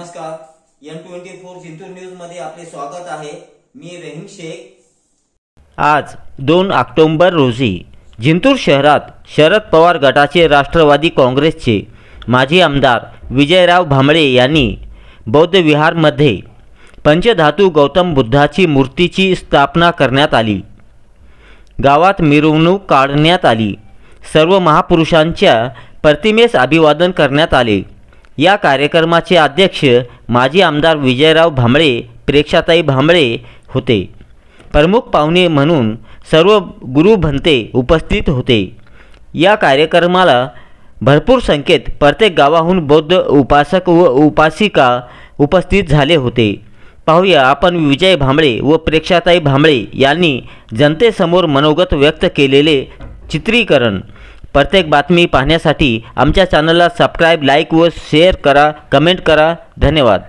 नमस्कार. N twenty four Jintur न्यूजमध्ये आपले स्वागत आहे. मी रहीम शेख. आज दोन ऑक्टोंबर रोजी जिंतूर शहरात शरद पवार गटाचे राष्ट्रवादी काँग्रेसचे माजी आमदार विजयराव भांबळे यांनी बौद्ध विहारमध्ये पंचधातू गौतम बुद्धाची मूर्तीची स्थापना करण्यात आली. गावात मिरवणूक काढण्यात आली. सर्व महापुरुषांच्या प्रतिमेस अभिवादन करण्यात आले. या कार्यक्रमाचे अध्यक्ष माजी आमदार विजयराव भांबळे प्रेक्षाताई भांबळे होते. प्रमुख पाहुणे म्हणून सर्व गुरुभंते उपस्थित होते. या कार्यक्रमाला भरपूर संख्येत प्रत्येक गावाहून बौद्ध उपासक व उपासिका उपस्थित झाले होते. पाहूया आपण विजय भांबळे व प्रेक्षाताई भांबळे यांनी जनतेसमोर मनोगत व्यक्त केलेले चित्रीकरण. प्रत्येक बातमी पाहण्यासाठी आमच्या चॅनलला सबस्क्राईब लाईक व शेअर करा कमेंट करा. धन्यवाद.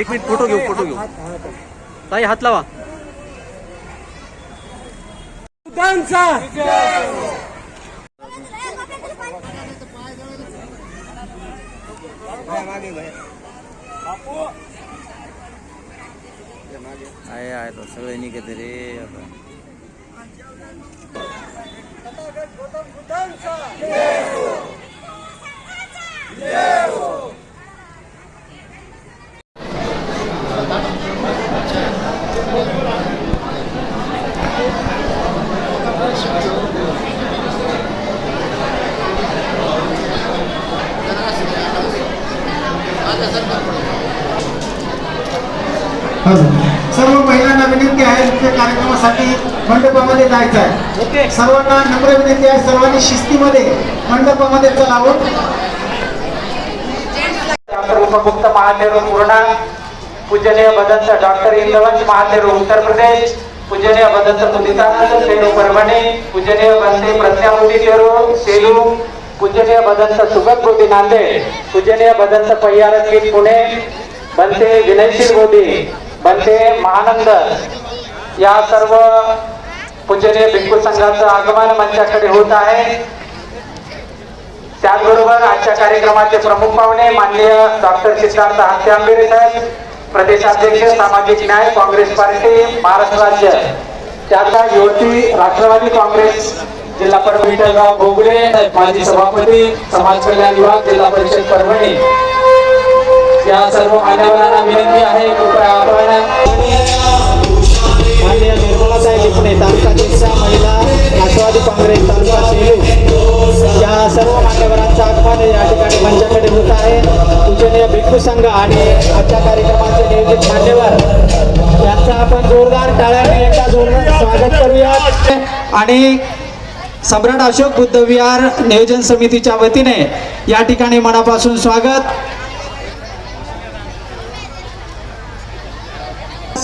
एक मिनिट फोटो घेऊ फोटो घेऊ. ताई हात लावा. आहे आहे तो सगळे निघत रे आता. सर्व महिलांना विनंती आहे त्या कार्यक्रमासाठी मंडपामध्ये जायचं आहे. ओके. सर्वांना नम्र विनंती आहे. सर्वांनी शिस्तीमध्ये मंडपामध्ये चलावं. डॉक्टर उपमुक्त महादेव पूर्णा पूजनीय बदंत डॉक्टर इंद्रवंश महादेव उत्तर प्रदेश पूजनीय बदंत मुदितानंद सेलू परभणी पूजनीय बनते प्रज्ञाबुद्धी तेरू सेलू पूजनीय बदंत सुगत बोधी नांदेड पूजनीय बदंत पय्यारंगीत पुणे बनते विनयशील बोधी बनते महानंद या सर्व पूजनीय भिक्खू संघाचं आगमन मंचाकडे होत आहे. त्याचबरोबर आजच्या कार्यक्रमाचे प्रमुख पाहुणे माननीय डॉक्टर सिद्धार्थ हास्य आंबेरे साहेब प्रदेशाध्यक्ष सामाजिक न्याय काँग्रेस पार्टी महाराष्ट्र राज्य. त्याचा युवती राष्ट्रवादी काँग्रेस जिल्हा परिषद विठ्ठलराव भोगडे माजी सभापती समाज कल्याण विभाग जिल्हा परिषद परभणी. या सर्व मान्यवरांना विनंती आहे. कृपया आपण माननीय निर्मलाताई लिपणे तालुकाध्यक्षा महिला राष्ट्रवादी काँग्रेस तालुका सेलू या सर्व मान्यवरांचं आगमन या ठिकाणी मंचाकडे होत आहे. पूजनीय भिक्खू संघ आणि आजच्या कार्यक्रमाचे नियोजित मान्यवर यांचा आपण जोरदार टाळ्याने एकदा जोरदार स्वागत करूयात आणि सम्राट अशोक बुद्ध विहार नियोजन समितीच्या वतीने या ठिकाणी मनापासून स्वागत.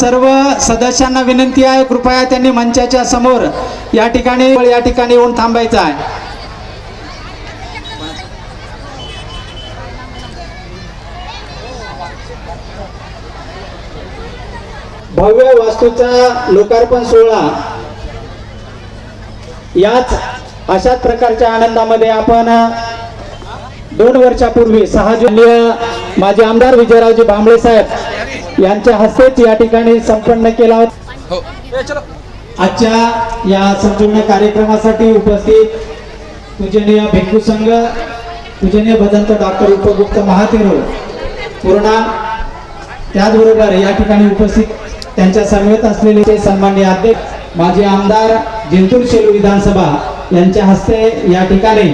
सर्व सदस्यांना विनंती आहे कृपया त्यांनी मंचाच्या समोर या ठिकाणी या ठिकाणी येऊन थांबायचं आहे. भव्य वास्तूचा लोकार्पण सोहळा. याच अशाच प्रकारच्या आनंदामध्ये आपण दोन वर्षापूर्वी सहा जुलै माझे आमदार विजयरावजी भांबळे साहेब यांच्या हस्तेच या ठिकाणी संपन्न केला होता. आजच्या या संपूर्ण कार्यक्रमासाठी उपस्थित पूजनीय भिक्खू संघ पूजनीय भदंत डॉक्टर उपगुप्त महातेरो पूर्णा त्याचबरोबर या ठिकाणी उपस्थित त्यांच्या समवेत असलेले ते सन्मान्य अध्यक्ष माजी आमदार जिंतूर शेलू विधानसभा यांच्या हस्ते या ठिकाणी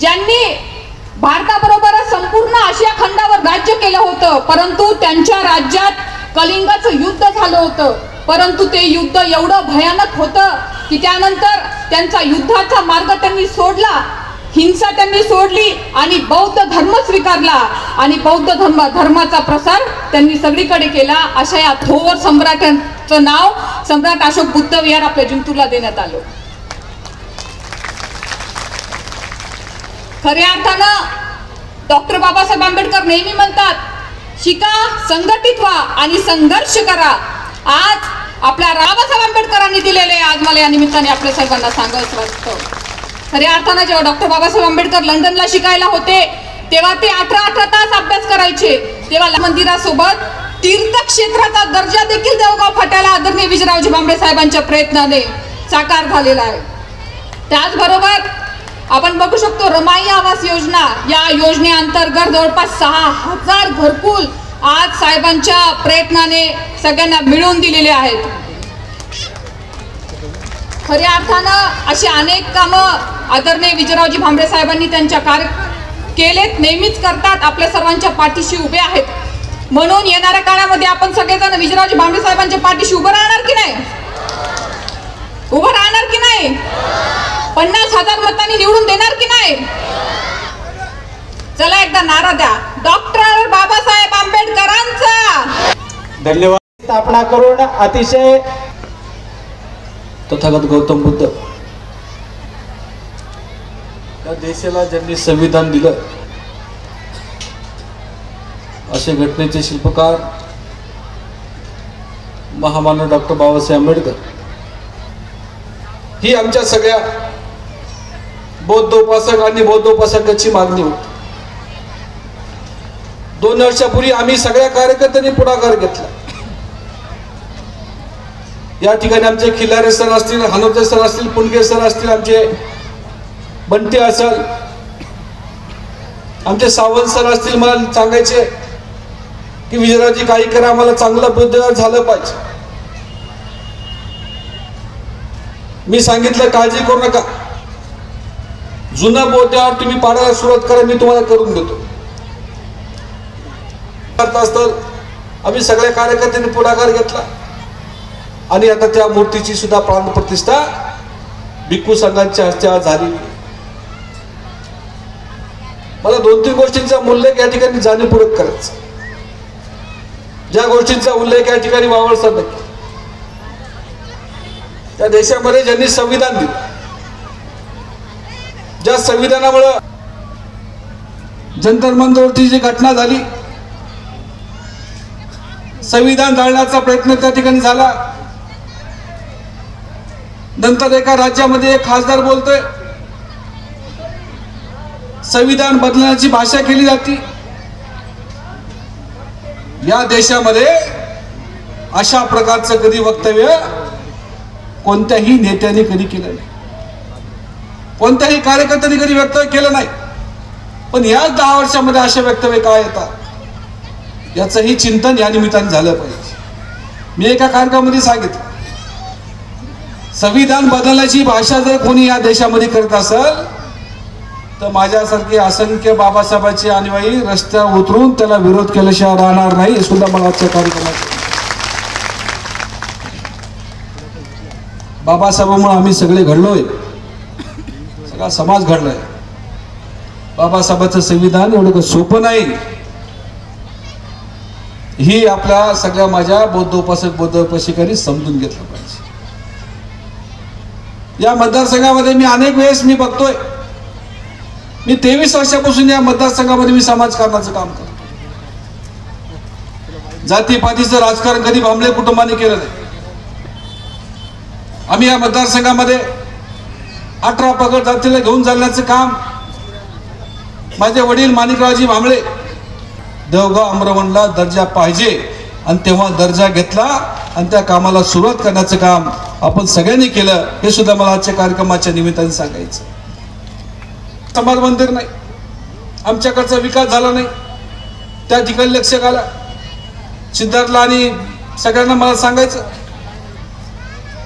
ज्यांनी भारताबरोबरच संपूर्ण आशिया खंडावर राज्य केलं होतं. परंतु त्यांच्या राज्यात कलिंगाचं युद्ध झालं होतं. परंतु ते युद्ध एवढं भयानक होतं की त्यानंतर त्यांचा युद्धाचा मार्ग त्यांनी सोडला हिंसा त्यांनी सोडली आणि बौद्ध धर्म स्वीकारला. आणि बौद्ध धर्म धर्माचा प्रसार त्यांनी सगळीकडे केला. अशा या थोर सम्राटांचं नाव सम्राट अशोक बुद्ध विहार आपल्या जिंतूरला देण्यात आलं. खऱ्या अर्थानं डॉक्टर बाबासाहेब आंबेडकर नेहमी म्हणतात शिका संघटित व्हा आणि संघर्ष करा. आज आपल्या बाबासाहेब आंबेडकरांनी दिलेले आज मला या निमित्ताने आपल्या सर्वांना सांगायचं वाटतं. खऱ्या अर्थानं जेव्हा डॉक्टर बाबासाहेब आंबेडकर लंडनला शिकायला होते तेव्हा ते अठरा अठरा तास अभ्यास करायचे. तेव्हा मंदिरासोबत तीर्थक्षेत्राचा दर्जा देखील देवगाव फाट्याला आदरणीय विजयरावजी बांबे साहेबांच्या प्रयत्नाने साकार झालेला आहे. त्याचबरोबर आपण बघू शकतो रमाई आवास योजना या योजनेअंतर्गत जवळपास सहा हजार घरकुल आज साहेबांच्या प्रयत्नाने सगळ्यांना मिळवून दिलेले आहेत. खऱ्या अर्थानं अशी अनेक कामं आदरणीय विजयरावजी भांबरे साहेबांनी त्यांच्या कार्य केलेत नेहमीच करतात आपल्या सर्वांच्या पाठीशी उभे आहेत. म्हणून येणाऱ्या काळामध्ये आपण सगळेजण विजयरावजी भांबरे साहेबांच्या पाठीशी उभं राहणार की नाही? उभं राहणार की नाही? पन्नास हजार मतांनी निवडून देणार की नाही? चला एकदा नारा द्या. डॉक्टर बाबासाहेब आंबेडकरांचा. धन्यवाद. स्थापना करून अतिशय तथागत गौतम बुद्ध. या देशाला ज्यांनी संविधान दिलं असे घटनेचे शिल्पकार महामानव डॉक्टर बाबासाहेब आंबेडकर. ही आमच्या सगळ्या बौद्ध उपासक आणि बौद्ध उपासकाची मागणी होती. दोन वर्षापूर्वी आम्ही सगळ्या कार्यकर्त्यांनी पुढाकार घेतला. या ठिकाणी आमचे खिलारे सर असतील हनुते सर असतील पुणगे सर असतील आमचे बंटे असल आमचे सावंत सर असतील मला सांगायचे की विजयरावजी काही करा आम्हाला चांगलं बुद्धिवार झालं पाहिजे. मी सांगितलं काळजी करू नका. जुन्या बोध्यावर तुम्ही पाडायला सुरुवात करा मी तुम्हाला करून देतो. करत आम्ही सगळ्या कार्यकर्त्यांनी पुढाकार घेतला. आणि आता त्या मूर्तीची सुद्धा प्राणप्रतिष्ठा भिक्खू संघांच्या हस्ते झाली. मला दोन तीन गोष्टींचा उल्लेख या ठिकाणी जाणीवपूर्वक करायचा. ज्या गोष्टींचा उल्लेख या ठिकाणी वावळसा नक्की. त्या देशामध्ये ज्यांनी संविधान दिलं ज्या संविधानामुळं जंतर मंतरवरती जी घटना झाली संविधान जाळण्याचा प्रयत्न त्या ठिकाणी झाला. नंतर एका राज्यामध्ये एक खासदार बोलतोय संविधान बदलण्याची भाषा केली जाती. या देशामध्ये अशा प्रकारचं कधी वक्तव्य कोणत्याही नेत्याने कधी केलं नाही. कोणत्याही कार्यकर्त्यांनी कधी वक्तव्य केलं नाही. पण याच दहा वर्षामध्ये असे वक्तव्य काय येतात? याचंही चिंतन या निमित्ताने झालं पाहिजे. मी एका कार्यक्रमामध्ये सांगितलं संविधान बदलण्याची भाषा जर कोणी या देशामध्ये करत असेल तर माझ्यासारखे असंख्य बाबासाहेबांचे अनुयायी रस्त्यावर उतरून त्याला विरोध केल्याशिवाय राहणार नाही हे सुद्धा मला आजच्या कार्यक्रमात बाबासाहेबांमुळे आम्ही सगळे घडलोय. सगळा समाज घडलाय. बाबासाहेबांचं संविधान एवढं सोपं नाही. ही आपल्या सगळ्या माझ्या बौद्ध उपासक बौद्ध उपासिकांनी समजून घेतलं पाहिजे. या मतदारसंघामध्ये मी अनेक वेळेस मी बघतोय. मी तेवीस वर्षापासून या मतदारसंघामध्ये मी समाजकारणाचं काम करतो जातीपातीचं राजकारण कधी भांबले कुटुंबाने केलं नाही. आम्ही या मतदारसंघामध्ये अठरा पगड जातीला घेऊन चालण्याचं काम. माझे वडील माणिकरावजी भांबळे देवगाव अमरवणला दर्जा पाहिजे. आणि तेव्हा दर्जा घेतला आणि त्या कामाला सुरुवात करण्याचं काम आपण सगळ्यांनी केलं हे सुद्धा मला आजच्या कार्यक्रमाच्या निमित्ताने सांगायचं. समाज मंदिर नाही. आमच्याकडचा विकास झाला नाही. त्या ठिकाणी लक्ष घाला. सिद्धार्थला आणि सगळ्यांना मला सांगायचं.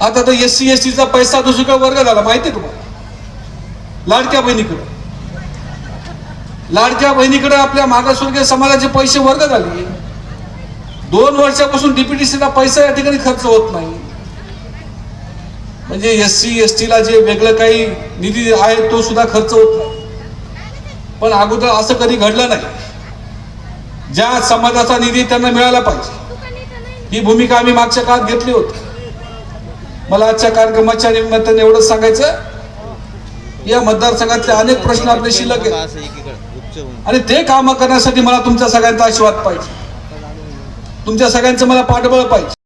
आता तर एस सी एस टीचा पैसा दुसरीकडे वर्ग झाला माहिती आहे तुम्हाला? लाडक्या बहिणीकडं. लाडक्या बहिणीकडे आपल्या मागासवर्गीय समाजाचे पैसे वर्ग झाले. दोन वर्षापासून डीपीटीसीला पैसा या ठिकाणी खर्च होत नाही. म्हणजे एस सी एस टीला जे वेगळं काही निधी आहे तो सुद्धा खर्च होत नाही. पण अगोदर असं कधी घडलं नाही. ज्या समाजाचा निधी त्यांना मिळाला पाहिजे. ही भूमिका आम्ही मागच्या काळात घेतली होती. मला आजच्या कार्यक्रमाच्या निमित्ताने एवढंच सांगायचं या मतदारसंघातले अनेक प्रश्न आपले शिल्लक आहेत. आणि ते कामं करण्यासाठी मला तुमच्या सगळ्यांचा आशीर्वाद पाहिजे. तुमच्या सगळ्यांचं मला पाठबळ पाहिजे.